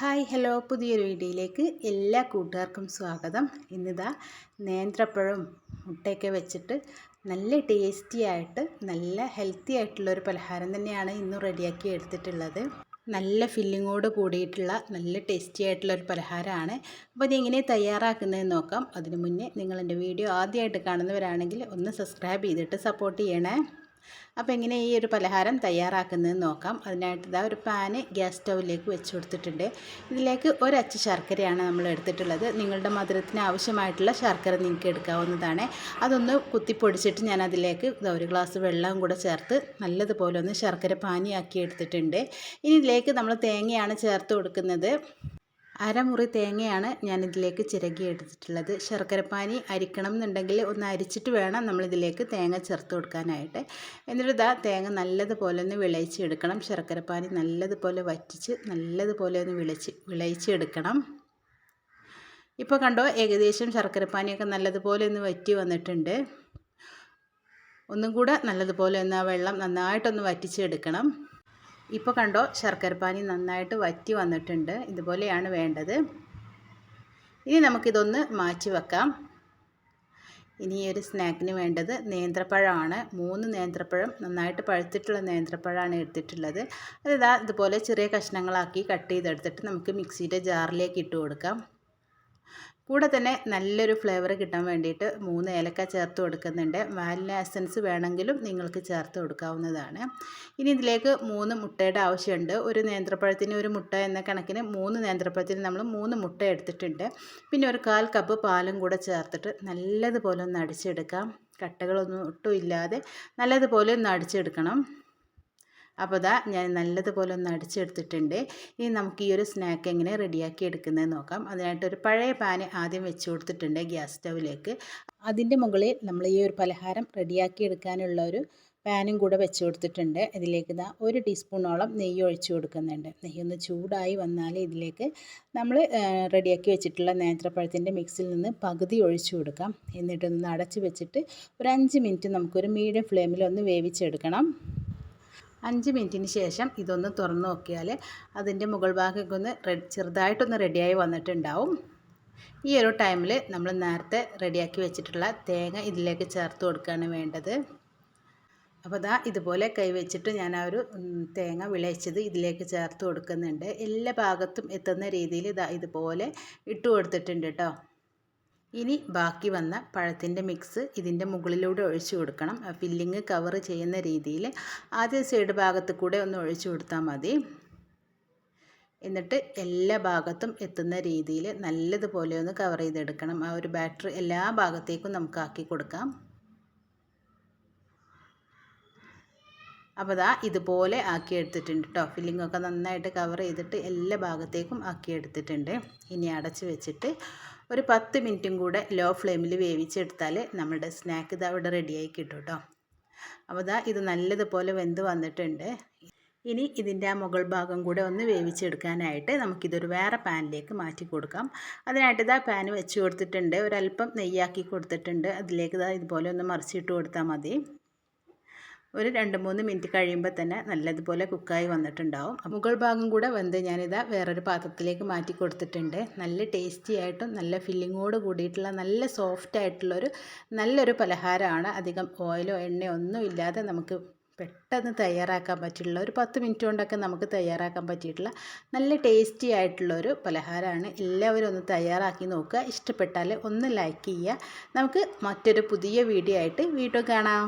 Hi hello. പുതിയൊരു വീഡിയോയിലേക്ക് എല്ലാ കൂട്ടുകാർക്കും സ്വാഗതം. ഇന്നിതാ നേന്ത്രപ്പഴവും മുട്ടയൊക്കെ വെച്ചിട്ട് നല്ല ടേസ്റ്റി ആയിട്ട് നല്ല ഹെൽത്തി ആയിട്ടുള്ളൊരു പലഹാരം തന്നെയാണ് ഇന്ന് റെഡിയാക്കി എടുത്തിട്ടുള്ളത്. നല്ല ഫില്ലിങ്ങോട് കൂടിയിട്ടുള്ള നല്ല ടേസ്റ്റി ആയിട്ടുള്ള ഒരു പലഹാരമാണ് അപ്പോൾ അതെങ്ങനെ തയ്യാറാക്കുന്നതെന്ന് നോക്കാം. അതിനു മുന്നേ നിങ്ങൾ എന്റെ വീഡിയോ ആദ്യമായിട്ട് കാണുന്നവരാണെങ്കിൽ ഒന്ന് സബ്സ്ക്രൈബ് ചെയ്തിട്ട് സപ്പോർട്ട് ചെയ്യണേ. അപ്പോൾ എങ്ങനെ ഈ ഒരു പലഹാരം തയ്യാറാക്കുന്നത് നോക്കാം. അതിനായിട്ട് ഇതാ ഒരു പാന് ഗ്യാസ് സ്റ്റൗവിലേക്ക് വെച്ച് കൊടുത്തിട്ടുണ്ട്. ഇതിലേക്ക് ഒരച്ച് ശർക്കരയാണ് നമ്മൾ എടുത്തിട്ടുള്ളത്. നിങ്ങളുടെ മധുരത്തിന് ആവശ്യമായിട്ടുള്ള ശർക്കര നിങ്ങൾക്ക് എടുക്കാവുന്നതാണ്. അതൊന്ന് കുത്തിപ്പൊടിച്ചിട്ട് ഞാൻ അതിലേക്ക് ഒരു ഗ്ലാസ് വെള്ളവും കൂടെ ചേർത്ത് നല്ലതുപോലെ ഒന്ന് ശർക്കര പാനിയാക്കി എടുത്തിട്ടുണ്ട്. ഇനി ഇതിലേക്ക് നമ്മൾ തേങ്ങയാണ് ചേർത്ത് കൊടുക്കുന്നത്. അരമുറി തേങ്ങയാണ് ഞാനിതിലേക്ക് ചിരകി എടുത്തിട്ടുള്ളത്. ശർക്കരപ്പാനി അരിക്കണം എന്നുണ്ടെങ്കിൽ ഒന്ന് അരിച്ചിട്ട് വേണം നമ്മളിതിലേക്ക് തേങ്ങ ചേർത്ത് കൊടുക്കാനായിട്ട്. എന്നിട്ട് ഇതാ തേങ്ങ നല്ലതുപോലെ ഒന്ന് വിളയിച്ചെടുക്കണം ശർക്കരപ്പാനി നല്ലതുപോലെ വറ്റിച്ച് നല്ലതുപോലെ ഒന്ന് വിളച്ച് വിളയിച്ചെടുക്കണം ഇപ്പോൾ കണ്ടോ ഏകദേശം ശർക്കരപ്പാനിയൊക്കെ നല്ലതുപോലെ ഒന്ന് വറ്റി വന്നിട്ടുണ്ട്. ഒന്നും കൂടെ നല്ലതുപോലെ ഒന്ന് ആ വെള്ളം നന്നായിട്ടൊന്ന് വറ്റിച്ചെടുക്കണം ഇപ്പോൾ കണ്ടോ ശർക്കരപ്പാനി നന്നായിട്ട് വറ്റി വന്നിട്ടുണ്ട്. ഇതുപോലെയാണ് വേണ്ടത്. ഇനി നമുക്കിതൊന്ന് മാറ്റി വെക്കാം. ഇനി ഈ ഒരു സ്നാക്കിന് വേണ്ടത് നേന്ത്രപ്പഴമാണ്. മൂന്ന് നേന്ത്രപ്പഴം നന്നായിട്ട് പഴുത്തിട്ടുള്ള നേന്ത്രപ്പഴമാണ് എടുത്തിട്ടുള്ളത്. അത് ഇതുപോലെ ചെറിയ കഷ്ണങ്ങളാക്കി കട്ട് ചെയ്തെടുത്തിട്ട് നമുക്ക് മിക്സിയുടെ ജാറിലേക്ക് ഇട്ട് കൊടുക്കാം. കൂടെ തന്നെ നല്ലൊരു ഫ്ലേവർ കിട്ടാൻ വേണ്ടിയിട്ട് മൂന്ന് ഏലക്ക ചേർത്ത് കൊടുക്കുന്നുണ്ട്. വാനില എസൻസ് വേണമെങ്കിലും നിങ്ങൾക്ക് ചേർത്ത് കൊടുക്കാവുന്നതാണ്. ഇനി ഇതിലേക്ക് മൂന്ന് മുട്ടയുടെ ആവശ്യമുണ്ട്. ഒരു നേന്ത്രപ്പഴത്തിന് ഒരു മുട്ട എന്ന കണക്കിന് മൂന്ന് നേന്ത്രപ്പഴത്തിന് നമ്മൾ മൂന്ന് മുട്ട എടുത്തിട്ടുണ്ട്. പിന്നെ ഒരു കാൽ കപ്പ് പാലും കൂടെ ചേർത്തിട്ട് നല്ലതുപോലെ ഒന്ന് അടിച്ചെടുക്കാം. കട്ടകളൊന്നും ഒട്ടും ഇല്ലാതെ നല്ലതുപോലെ ഒന്ന് അടിച്ചെടുക്കണം. അപ്പോൾ ഇതാ ഞാൻ നല്ലതുപോലെ ഒന്ന് അടിച്ചെടുത്തിട്ടുണ്ട്. ഇനി നമുക്ക് ഈ ഒരു സ്നാക്ക് എങ്ങനെ റെഡിയാക്കി എടുക്കുന്നത് നോക്കാം. അതിനായിട്ട് ഒരു പഴയ പാന് ആദ്യം വെച്ച് കൊടുത്തിട്ടുണ്ട് ഗ്യാസ് സ്റ്റൗവിലേക്ക്. അതിന്റെ മുകളിൽ നമ്മൾ ഈ ഒരു പലഹാരം റെഡിയാക്കി എടുക്കാനുള്ള ഒരു പാനും കൂടെ വെച്ച് കൊടുത്തിട്ടുണ്ട്. ഇതിലേക്ക് ഇതാ ഒരു ടീസ്പൂണോളം നെയ്യ് ഒഴിച്ച് കൊടുക്കുന്നുണ്ട്. നെയ്യ് ഒന്ന് ചൂടായി വന്നാൽ ഇതിലേക്ക് നമ്മൾ റെഡിയാക്കി വെച്ചിട്ടുള്ള നേന്ത്രപ്പഴത്തിന്റെ മിക്സിൽ നിന്ന് പകുതി ഒഴിച്ചു കൊടുക്കാം. എന്നിട്ടൊന്ന് അടച്ച് വെച്ചിട്ട് ഒരു അഞ്ച് മിനിറ്റ് നമുക്കൊരു മീഡിയം ഫ്ലെയിമിൽ ഒന്ന് വേവിച്ചെടുക്കണം. അഞ്ച് മിനിറ്റിന് ശേഷം ഇതൊന്ന് തുറന്ന് നോക്കിയാൽ അതിന്റെ മുകൾ ഭാഗമൊക്കെ ഒന്ന് റെഡ് ചെറുതായിട്ടൊന്ന് റെഡിയായി വന്നിട്ടുണ്ടാവും. ഈ ഒരു ടൈമിൽ നമ്മൾ നേരത്തെ റെഡിയാക്കി വെച്ചിട്ടുള്ള തേങ്ങ ഇതിലേക്ക് ചേർത്ത് കൊടുക്കുകയാണ് വേണ്ടത്. അപ്പോൾ ദാ ഇതുപോലെ കൈവച്ചിട്ട് ഞാൻ ആ ഒരു തേങ്ങ വിളയിച്ചത് ഇതിലേക്ക് ചേർത്ത് കൊടുക്കുന്നുണ്ട്. എല്ലാ ഭാഗത്തും എത്തുന്ന രീതിയിൽ ഇതാ ഇതുപോലെ ഇട്ട് കൊടുത്തിട്ടുണ്ട് കേട്ടോ ഇനി ബാക്കി വന്ന പഴത്തിന്റെ മിക്സ് ഇതിന്റെ മുകളിലൂടെ ഒഴിച്ചു കൊടുക്കണം. ഫില്ലിങ് കവർ ചെയ്യുന്ന രീതിയിൽ ആദ്യ സൈഡ് ഭാഗത്ത് കൂടെ ഒന്ന് ഒഴിച്ചു കൊടുത്താൽ മതി. എന്നിട്ട് എല്ലാ ഭാഗത്തും എത്തുന്ന രീതിയിൽ നല്ലതുപോലെ ഒന്ന് കവർ ചെയ്തെടുക്കണം. ആ ഒരു ബാറ്ററി എല്ലാ ഭാഗത്തേക്കും നമുക്ക് ആക്കി കൊടുക്കാം. അപ്പോൾ ദാ ഇതുപോലെ ആക്കി എടുത്തിട്ടുണ്ട് കേട്ടോ. ഫില്ലിങ്ങൊക്കെ നന്നായിട്ട് കവർ ചെയ്തിട്ട് എല്ലാ ഭാഗത്തേക്കും ആക്കി എടുത്തിട്ടുണ്ട്. ഇനി അടച്ച് വെച്ചിട്ട് ഒരു പത്ത് മിനിറ്റും കൂടെ ലോ ഫ്ലെയിമിൽ വേവിച്ചെടുത്താൽ നമ്മുടെ സ്നാക്ക് ഇത് അവിടെ റെഡിയായി കിട്ടും കേട്ടോ അപ്പോൾ ഇതാ ഇത് നല്ലതുപോലെ വെന്ത് വന്നിട്ടുണ്ട്. ഇനി ഇതിന്റെ ആ മുകൾ ഭാഗം കൂടെ ഒന്ന് വേവിച്ചെടുക്കാനായിട്ട് നമുക്കിതൊരു വേറെ പാനിലേക്ക് മാറ്റി കൊടുക്കാം. അതിനായിട്ട് ഇതാ പാൻ വെച്ച് കൊടുത്തിട്ടുണ്ട്. ഒരല്പം നെയ്യാക്കി കൊടുത്തിട്ടുണ്ട്. അതിലേക്ക് ഇതാ ഇതുപോലെ ഒന്ന് മറിച്ചിട്ട് കൊടുത്താൽ മതി. ഒരു രണ്ട് മൂന്ന് മിനിറ്റ് കഴിയുമ്പോൾ തന്നെ നല്ലതുപോലെ കുക്കായി വന്നിട്ടുണ്ടാവും. മുകൾ ഭാഗം കൂടെ വെന്ത് ഞാനിതാ വേറൊരു പാത്രത്തിലേക്ക് മാറ്റി കൊടുത്തിട്ടുണ്ട്. നല്ല ടേസ്റ്റി ആയിട്ടും നല്ല ഫില്ലിങ്ങോട് കൂടിയിട്ടുള്ള നല്ല സോഫ്റ്റ് ആയിട്ടുള്ളൊരു നല്ലൊരു പലഹാരമാണ്. അധികം ഓയിലോ എണ്ണയോ ഒന്നും ഇല്ലാതെ നമുക്ക് പെട്ടെന്ന് തയ്യാറാക്കാൻ പറ്റിയിട്ടുള്ള ഒരു പത്ത് മിനിറ്റ് കൊണ്ടൊക്കെ നമുക്ക് തയ്യാറാക്കാൻ പറ്റിയിട്ടുള്ള നല്ല ടേസ്റ്റി ആയിട്ടുള്ളൊരു പലഹാരമാണ്. എല്ലാവരും ഒന്ന് തയ്യാറാക്കി നോക്കുക. ഇഷ്ടപ്പെട്ടാൽ ഒന്ന് ലൈക്ക് ചെയ്യുക. നമുക്ക് മറ്റൊരു പുതിയ വീഡിയോ ആയിട്ട് വീണ്ടും കാണാം.